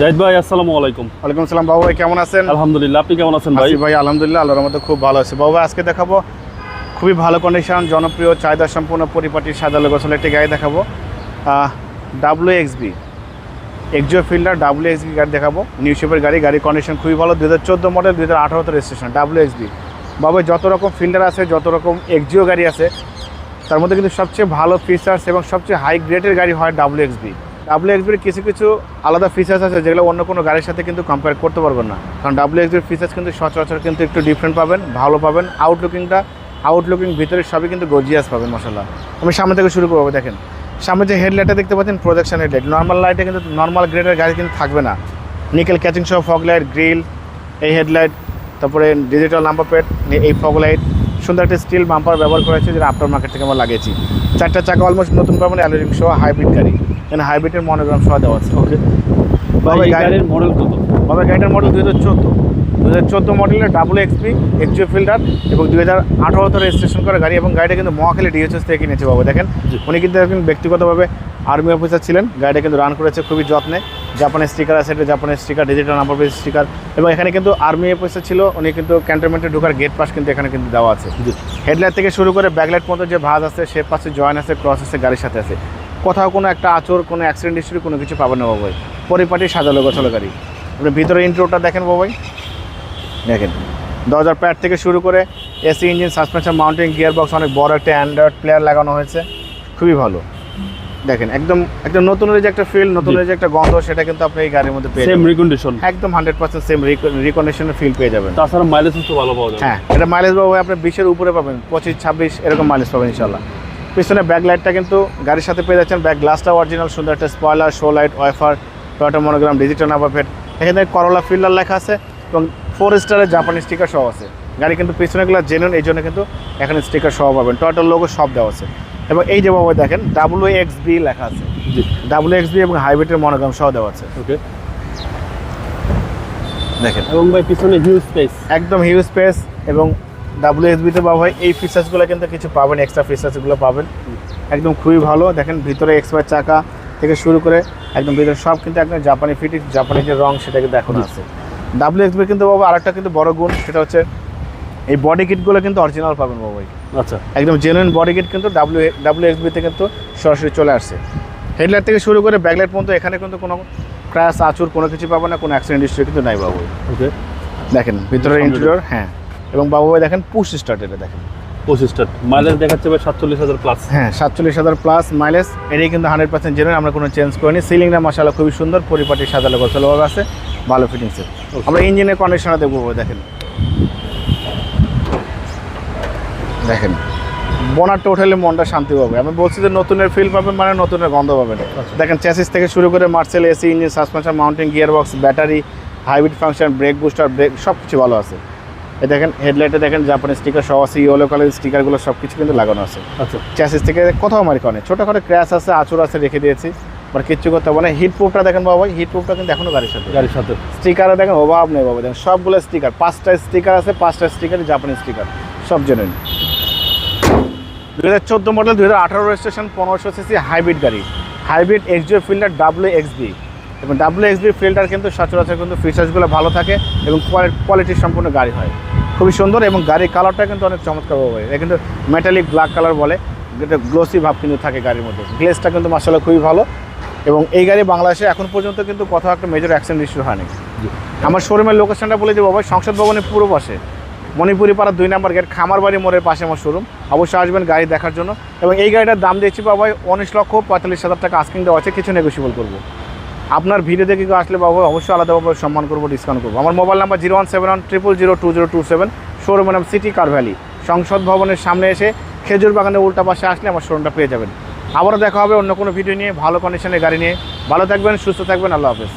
জাহিদ ভাই আসসালামু আলাইকুম। ওয়ালাইকুম সালাম বাবু ভাই কেমন আছেন? আলহামদুলিল্লাহ আপনি কেমন আছেন ভাই? ভাই আলহামদুলিল্লাহ আল্লাহর মধ্যে খুব ভালো আছে। বাবু আজকে দেখাবো খুবই ভালো কন্ডিশন জনপ্রিয় চাহিদা সম্পূর্ণ পরিপাটির সাজালো গোছল একটি গাড়ি দেখাবো। W XB Axio Fielder W XB গাড়ি দেখাবো। নিউ শেপের গাড়ি গাড়ির কন্ডিশন খুবই ভালো। দু হাজার চোদ্দ মডেল দু হাজার আঠারোতে রেজিস্ট্রেশন ডাব্লিউ এক্সবি বাবু যত রকম ফিল্ডার আছে যত রকম এক্সিও গাড়ি আছে তার মধ্যে কিন্তু সবচেয়ে ভালো ফিচার্স এবং সবচেয়ে হাই গ্রেডের গাড়ি হয় ডাব্লিউ এক্সবি ডাব্লিউ এক্সবির কিছু কিছু আলাদা ফিচার্স আছে যেগুলো অন্য কোনো গাড়ির সাথে কিন্তু কম্পেয়ার করতে পারবেন না। কারণ ডাব্লিউ এক্সবির ফিচার্স কিন্তু সচরাচর কিন্তু একটু ডিফারেন্ট পাবেন, ভালো পাবেন। আউটলুকিংটা আউটলুকিং ভিতরে সবই কিন্তু গর্জিয়াস পাবেন মশলা আমি সামনে থেকে শুরু করব, দেখেন। সামনে যে হেডলাইটটা দেখতে পাচ্ছেন প্রজেকশন হেডলাইট নর্মাল লাইটে কিন্তু নর্মাল গ্রেডের গাড়ি কিন্তু থাকবে না। নিকেল ক্যাচিং সহ ফগ লাইট গ্রিল এই হেডলাইট তারপরে ডিজিটাল নাম্বার প্লেট এই ফগ লাইট সুন্দর একটা স্টিল বাম্পার ব্যবহার করেছে যেটা আফটার মার্কেট থেকে আমরা লাগিয়েছি। চারটা চাকা অলমোস্ট নতুন পাবেন অ্যালোরিং সহ হাইব্রিড গাড়ি। এখানে হাইব্রিডের মনোগ্রাম সহ দেওয়া আছে। ওকে গাড়ি- গাড়ির মডেল কত? তবে গাড়িটার মডেল দুই হাজার চোদ্দ। দু হাজার চোদ্দ মডেলের ডাবল এক্সপি এক্সিও ফিল্ডার এবং দুই হাজার আঠারোতে রেজিস্ট্রেশন করা গাড়ি এবং গাড়িটা কিন্তু মহাখালী ডিএচএস থেকে কিনেছে বাবা দেখেন। উনি কিন্তু একজন ব্যক্তিগতভাবে আর্মি অফিসার ছিলেন। গাড়িটা কিন্তু রান করেছে খুবই যত্নে। জাপানের স্টিকার আছে এটা জাপানের sticker digital number plate sticker এবং এখানে কিন্তু আর্মি অফিসার ছিল উনি কিন্তু ক্যান্টনমেন্টে ঢোকার গেট পাস কিন্তু এখানে কিন্তু দেওয়া আছে। হেডলাইট থেকে শুরু করে ব্যাকলাইট মতো যে ভাজ আছে সে পাশে জয়েন আছে ক্রস আছে গাড়ির সাথে আছে। কোথাও কোনো একটা আচর কোনো অ্যাক্সিডেন্ট হিস্ট্রি কোনো কিছু পাবেন না বাবাই পরিপাটি সাজালো গোছালো গাড়ি। আপনি ভিতরে ইন্ট্রোটা দেখেন বাবাই দেখেন। দরজার প্যাড থেকে শুরু করে AC engine suspension mounting gear box অনেক বড় একটা অ্যান্ড্রয়েড প্লেয়ার লাগানো হয়েছে। খুবই ভালো। দেখেন একদম একদম নতুনের যে একটা ফিল নতুনের যে একটা গন্ধ সেটা কিন্তু আপনি এই গাড়ির মধ্যে পেয়ে সেম রিকন্ডিশন একদম হান্ড্রেড পার্সেন্ট সেম রিকন্ডিশনের ফিল পেয়ে যাবেন। তাছাড়া মাইলেজ তো ভালো পাওয়া যাবে। হ্যাঁ এটা মাইলেজ বাবু আপনি বিশের উপরে পাবেন পঁচিশ ছাব্বিশ এরকম মাইলেজ পাবেন ইনশাল্লাহ পিছনে ব্যাক লাইটটা কিন্তু গাড়ির সাথে পেয়ে যাচ্ছেন। ব্যাক গ্লাসটা অরিজিনাল সুন্দর একটা spoiler show light wiper Toyota monogram digital number plate এখানে করলা ফিল্ডার লেখা আছে এবং ফোর স্টারের জাপানি স্টিকার সহ আছে। গাড়ি কিন্তু পিছনেগুলো জেনুন এই জন্য কিন্তু এখানে স্টিকার সহ পাবেন। টয়টার লোগো সব দেওয়া আছে। এবং এই যে বাবু দেখেন ডাব্লিউ এক্স বি লেখা আছে। জি। ডাব্লিউ এক্স বি এবং হাইব্রিডের মনোগ্রাম সহ দেওয়া আছে। ওকে। দেখেন। এবং ভাই পিছনে হিউজ স্পেস একদম হিউজ স্পেস এবং ডাব্লিউ এসবিতে বা ভাই এই ফিচার্সগুলো কিন্তু কিছু পাবেন এক্সট্রা ফিচার্সগুলো পাবেন। একদম খুবই ভালো। দেখেন ভিতরে এক্সপায়ার চাকা থেকে শুরু করে একদম ভিতরে সব কিন্তু একদম জাপানি ফিটিং জাপানি যে রং সেটা কিন্তু এখন আছে। ডাব্লিউ এক্সবি কিন্তু বাবা আরেকটা কিন্তু বড় গুণ সেটা হচ্ছে এই বডি কিটগুলো কিন্তু অরিজিনাল পাবেন বাবা ভাই আচ্ছা। একদম জেনুইন বডি কিট কিন্তু ডাব্লিউ ডাব্লিউ এক্সবিতে কিন্তু সরাসরি চলে আসছে। হেডলাইট থেকে শুরু করে ব্যাকলাইট পর্যন্ত এখানে কিন্তু কোনো ক্র্যাশ আচুর কোনো কিছু পাবেন না কোনো অ্যাক্সিডেন্ট হিস্ট্রি কিন্তু নাই বাবু ওকে দেখেন ভিতরে ইন্টেরিয়র হ্যাঁ। এবং বাবু ভাই দেখেন পুশ স্টার্ট এটা দেখেন। পুশ স্টার্ট মাইলেজ দেখাচ্ছে ভাই সাতচল্লিশ হাজার প্লাস হ্যাঁ সাতচল্লিশ হাজার প্লাস মাইলেজ এটাই কিন্তু হান্ড্রেড পার্সেন্ট জেনুইন আমরা কোনো চেঞ্জ করিনি। সিলিংটা মশালা খুবই সুন্দর পরিপাটি সাজালো গোছালোভাবে আছে ভালো ফিটিংসের Okay. আমরা ইঞ্জিনের কন্ডিশনে দেখব দেখেন। দেখেন। বোনারটা উঠালে মনটা শান্তি পাবে। আমি বলছি যে নতুনের ফিল পাবেন মানে নতুনের গন্ধ পাবেন দেখেন চ্যাসিস থেকে শুরু করে Marcel AC engine suspension mounting gear box battery hybrid function brake booster brake সব কিছু ভালো আছে। এ দেখেন হেডলাইটে দেখেন জাপানি স্টিকার সহ আছে ইয়েলো কালার স্টিকারগুলো সব কিছু কিন্তু লাগানো আছে। আচ্ছা। চ্যাসিস থেকে কোথাও মারি করে ছোটোখাটো ক্র্যাশ আছে আচুর আছে রেখে দিয়েছি। বাট কিচ্ছু করতে হবে না। হিট প্রুফটা দেখেন বাবা হিট প্রুফটা কিন্তু এখনও গাড়ির সাথে। গাড়ির সাথে। স্টিকারে দেখেন অভাব নেই বাবা। দেখেন সবগুলো স্টিকার পাঁচটা স্টিকার আছে পাঁচটা স্টিকারই জাপানি স্টিকার সব জেনুইন দু হাজার চোদ্দ মডেল দু হাজার আঠারো রেজিস্ট্রেশন পনেরোশো সিসি হাইব্রিড গাড়ি। Hybrid Axio Fielder W X B এবং ডাব্লিউ এক্সবি ফিল্ডার কিন্তু সচরাচর কিন্তু ফিচার্সগুলো ভালো থাকে এবং কোয়ালিটি সম্পূর্ণ গাড়ি হয়। খুবই সুন্দর এবং গাড়ির কালারটা কিন্তু অনেক চমৎকার হবে এটা কিন্তু মেটালিক ব্ল্যাক কালার বলে। এটা গ্লোসি ভাব কিন্তু থাকে গাড়ির মধ্যে। গ্লেসটা কিন্তু মাসাল্লাহ খুবই ভালো। এবং এই গাড়ি বাংলাদেশে এখন পর্যন্ত কিন্তু কোথাও একটা মেজর অ্যাক্সিডেন্ট ইস্যু হয়নি। আমার শোরুমের লোকেশনটা বলে দেবো ভাই সংসদ ভবনের পূর্ব পাশে। মণিপুরি পাড়া দুই নম্বর গেট খামারবাড়ি মোড়ের পাশে আমার শোরুম অবশ্যই আসবেন গাড়ি দেখার জন্য। এবং এই গাড়িটার দাম দিয়েছি বাবা উনিশ লক্ষ পঁয়তাল্লিশ হাজার টাকা আস্কিং দেওয়া আছে, কিছু নেগোসিয়েবল করব। আপনার ভিডিও দেখে কেউ আসলে বাবা অবশ্যই আলাদাভাবে সম্মান করব ডিসকাউন্ট করব। আমার mobile number zero one seven one triple zero two zero two seven শোরুমের নাম সিটি কার ভ্যালি সংসদ ভবনের সামনে এসে খেজুর বাগানের উল্টা পাশে আসলে আমার শোরুমটা পেয়ে যাবেন। আবারও দেখা হবে অন্য কোনো ভিডিও নিয়ে, ভালো কন্ডিশনের গাড়ি নিয়ে। ভালো থাকবেন, সুস্থ থাকবেন, আল্লাহ হাফেজ।